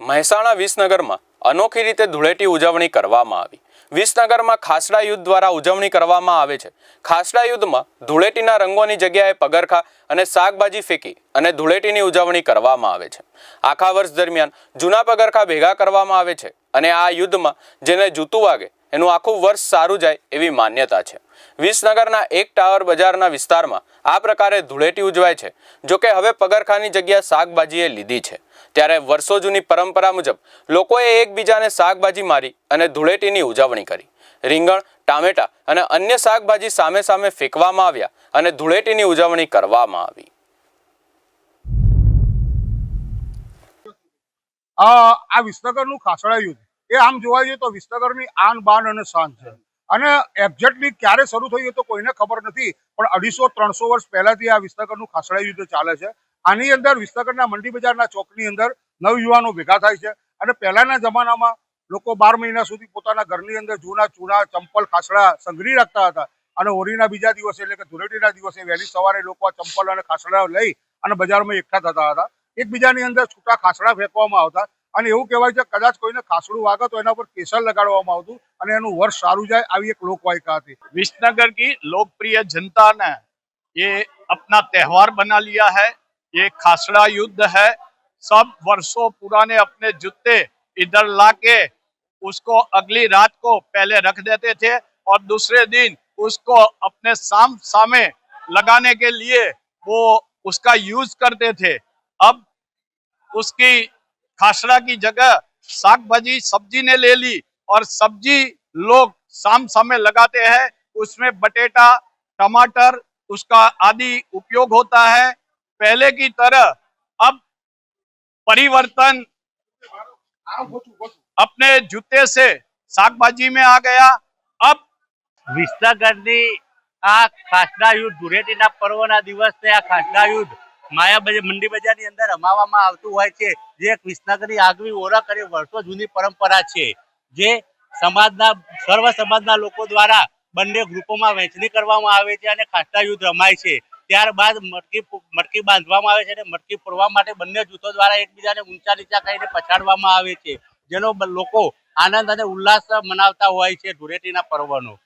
મહેસાણા વિસનગરમાં અનોખી રીતે ધૂળેટી ઉજવણી કરવામાં આવી. વિસનગરમાં ખાસડા યુદ્ધ દ્વારા ઉજવણી કરવામાં આવે છે. ખાસડા યુદ્ધમાં ધૂળેટીના રંગોની જગ્યાએ પગરખા અને શાકભાજી ફેંકી અને ધૂળેટીની ઉજવણી કરવામાં આવે છે. આખા વર્ષ દરમિયાન જૂના પગરખા ભેગા કરવામાં આવે છે અને આ યુદ્ધમાં જેને જૂતું વાગે એનું આખું વર્ષ સારું જાય એવી માન્યતા છે. વિસનગરના એક ટાવર બજારના વિસ્તારમાં આ પ્રકારે ધૂળેટી ઉજવાય છે જોકે હવે પગરખાની જગ્યા શાકભાજીએ લીધી છે. ત્યારે વર્ષો જૂની પરંપરા મુજબ લોકોએ એકબીજાને શાકભાજી મારી અને ધૂળેટીની ઉજવણી કરી. રીંગણ, ટામેટા અને અન્ય શાકભાજી સામે સામે ફેંકવામાં આવ્યા અને ધૂળેટીની ઉજવણી કરવામાં આવી. આ વિસનગરનું ખાસડા યુદ્ધ. એ આમ જોવા જઈએ તો વિસનગરની આન બાન અને શાન છે. અને એક્ઝેક્ટલી ક્યારે શરૂ થયું તો કોઈને ખબર નથી, પણ અઢીસો ત્રણસો વર્ષ પહેલાથી આ વિસનગરનું ખાસડા યુદ્ધ ચાલે છે. આની અંદર વિસનગરના મંડી બજારના ચોકની અંદર નવયુવાનો ભેગા થાય છે. અને પહેલાના જમાનામાં લોકો બાર મહિના સુધી પોતાના ઘરની અંદર જૂના ચૂના, ચંપલ, ખાસડા સંઘરી રાખતા હતા. અને હોળીના બીજા દિવસે એટલે કે ધૂળેટીના દિવસે વહેલી સવારે લોકો ચંપલ અને ખાસડા લઈ અને બજારમાં એકઠા થતા હતા. એકબીજાની અંદર છૂટા ખાસડા ફેંકવામાં આવતા. અને એવું કહેવાય છે કદાચ કોઈને ખાસડું વાગે તો એના પર કેસર લગાડવામાં આવતું અને એનું વર્ષ સારું જાય આવી એક લોકવાયકા હતી विसनगर की लोकप्रिय जनता ने ये अपना त्योहार बना लिया है ये खासड़ा युद्ध है सब वर्षों पुराने अपने जूते इधर लाके उसको अगली रात को पहले रख देते थे और दूसरे दिन उसको अपने साम सामे लगाने के लिए वो उसका यूज करते थे अब उसकी खासड़ा की जगह साग भाजी सब्जी ने ले ली और सब्जी लोग साम सामे लगाते हैं उसमें बटेटा टमाटर उसका आदि उपयोग होता है पहले की तरह अब परिवर्तन अपने जूते से साग भाजी में आ गया अब વિસનગરની આ ખાસડા યુદ્ધ ધૂળેટીના પર્વના દિવસે આ ખાસડા યુદ્ધ માયા મંડી બજારની અંદર રમાવામાં આવતું હોય છે. જે એક વિસનગરની આગવી ઓળખ અને વર્ષો જૂની પરંપરા છે. જે સમાજના, સર્વ સમાજના લોકો દ્વારા બંને ગ્રુપોમાં વહેંચણી કરવામાં આવે છે અને ખાસડા યુદ્ધ રમાય છે. ત્યારબાદ મટકી મટકી બાંધવામાં આવે છે અને મટકી ફોડવા માટે બંને જૂથો દ્વારા એકબીજાને ઊંચા નીચા કરીને પછાડવામાં આવે છે. જેનો લોકો આનંદ અને ઉલ્લાસ મનાવતા હોય છે ધૂળેટીના પર્વનો.